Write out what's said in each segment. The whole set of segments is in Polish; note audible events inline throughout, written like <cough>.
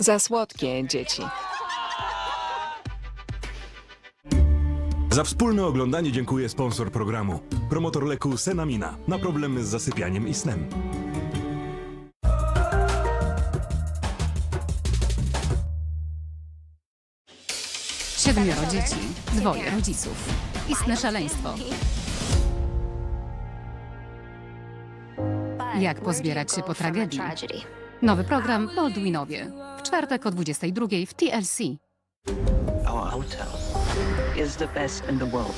Za słodkie dzieci. Za wspólne oglądanie dziękuję sponsor programu. Promotor leku Senamina na problemy z zasypianiem i snem. Siedmioro dzieci, dwoje rodziców. Istne szaleństwo. Jak pozbierać się po tragedii? Nowy program Baldwinowie. W czwartek o 22 w TLC. Our hotel is the best in the world.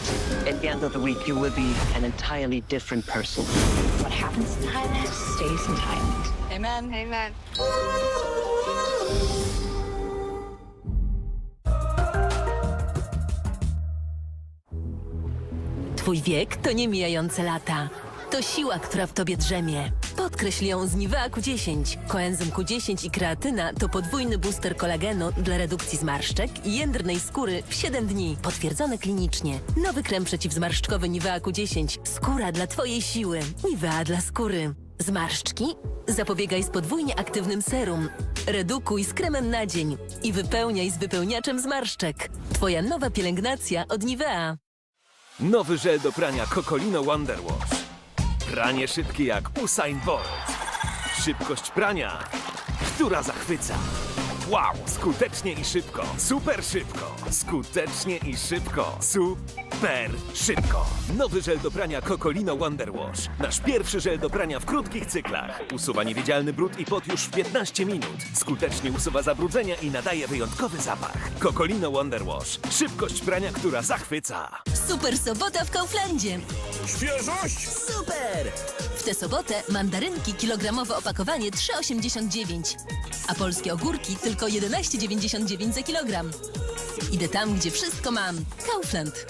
At the end of the week, you will be an entirely different person. What happens in Thailand stays in Thailand. Amen. Amen. Twój wiek to nie mijające lata. To siła, która w tobie drzemie. Podkreśl ją z Nivea Q10. Koenzym Q10 i kreatyna to podwójny booster kolagenu dla redukcji zmarszczek i jędrnej skóry w 7 dni. Potwierdzone klinicznie. Nowy krem przeciwzmarszczkowy Nivea Q10. Skóra dla twojej siły. Nivea dla skóry. Zmarszczki? Zapobiegaj z podwójnie aktywnym serum. Redukuj z kremem na dzień. I wypełniaj z wypełniaczem zmarszczek. Twoja nowa pielęgnacja od Nivea. Nowy żel do prania Cocolino Wonder Wash. Pranie szybkie jak Usain Bolt. Szybkość prania, która zachwyca. Wow, skutecznie i szybko. Super szybko. Skutecznie i szybko. Super szybko. Nowy żel do prania Cocolino Wonder Wash. Nasz pierwszy żel do prania w krótkich cyklach. Usuwa niewidzialny brud i pot już w 15 minut. Skutecznie usuwa zabrudzenia i nadaje wyjątkowy zapach. Cocolino Wonder Wash. Szybkość prania, która zachwyca. Super sobota w Kauflandzie. Świeżość! Super! W tę sobotę mandarynki kilogramowe opakowanie 3,89, a polskie ogórki tylko 11,99 za kilogram. Idę tam, gdzie wszystko mam. Kaufland.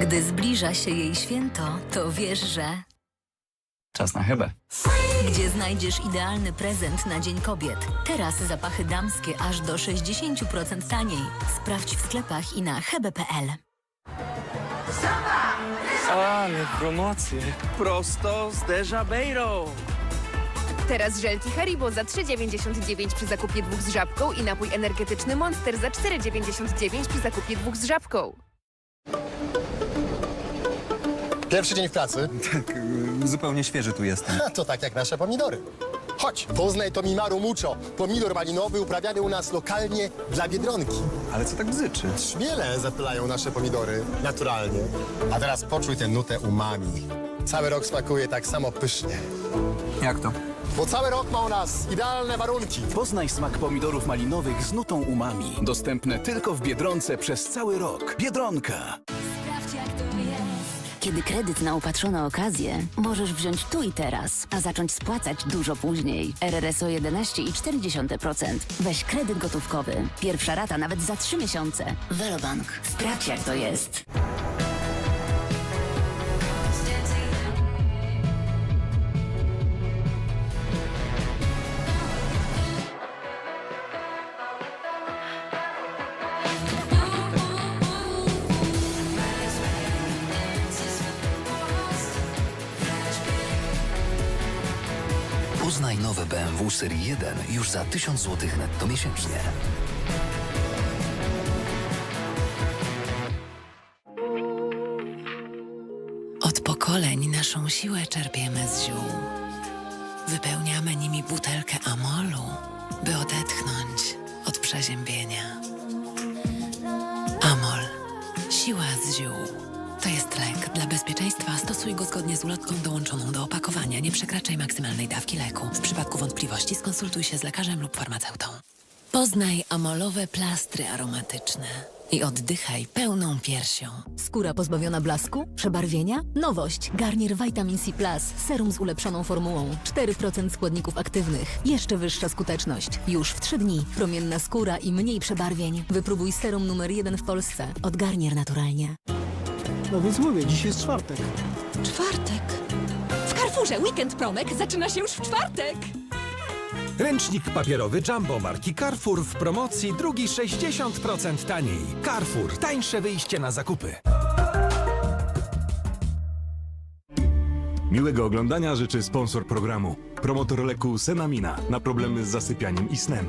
Gdy zbliża się jej święto, to wiesz, że Czas na chybę. gdzie znajdziesz idealny prezent na Dzień Kobiet. Teraz zapachy damskie aż do 60% taniej. Sprawdź w sklepach i na hebe.pl. Ale promocje. Prosto z Deja Beirą. Teraz żelki Haribo za 3,99 przy zakupie dwóch z żabką i napój energetyczny Monster za 4,99 przy zakupie dwóch z żabką. Pierwszy dzień w pracy, Tak, zupełnie świeży tu jestem. <laughs> to tak jak nasze pomidory. Chodź, poznaj to Mimaru Mucho. Pomidor malinowy uprawiany u nas lokalnie dla Biedronki. Ale co tak bzyczy? Szmiele zapylają nasze pomidory, naturalnie. A teraz poczuj tę nutę umami. Cały rok smakuje tak samo pysznie. Jak to? Bo cały rok ma u nas idealne warunki. Poznaj smak pomidorów malinowych z nutą umami. Dostępne tylko w Biedronce przez cały rok. Biedronka. Kiedy kredyt na upatrzone okazje możesz wziąć tu i teraz, a zacząć spłacać dużo później. RRSO 11,4%. Weź kredyt gotówkowy. Pierwsza rata nawet za 3 miesiące. Velobank. Sprawdź jak to jest. Poznaj nowe BMW Serii 1 już za 1000 zł netto miesięcznie. Od pokoleń naszą siłę czerpiemy z ziół. Wypełniamy nimi butelkę amolu, by odetchnąć od przeziębienia. Amol. Siła z ziół. To jest lek. Dla bezpieczeństwa stosuj go zgodnie z ulotką dołączoną do opakowania. Nie przekraczaj maksymalnej dawki leku. W przypadku wątpliwości skonsultuj się z lekarzem lub farmaceutą. Poznaj amolowe plastry aromatyczne i oddychaj pełną piersią. Skóra pozbawiona blasku? Przebarwienia? Nowość. Garnier Vitamin C Plus. Serum z ulepszoną formułą. 4% składników aktywnych. Jeszcze wyższa skuteczność. Już w 3 dni. Promienna skóra i mniej przebarwień. Wypróbuj serum numer 1 w Polsce. Od Garnier naturalnie. No więc mówię, dziś jest czwartek. Czwartek. W Carrefourze weekend promek zaczyna się już w czwartek. Ręcznik papierowy Jumbo marki Carrefour w promocji drugi 60% taniej. Carrefour. Tańsze wyjście na zakupy. Miłego oglądania życzy sponsor programu. Promotor leku Senamina na problemy z zasypianiem i snem.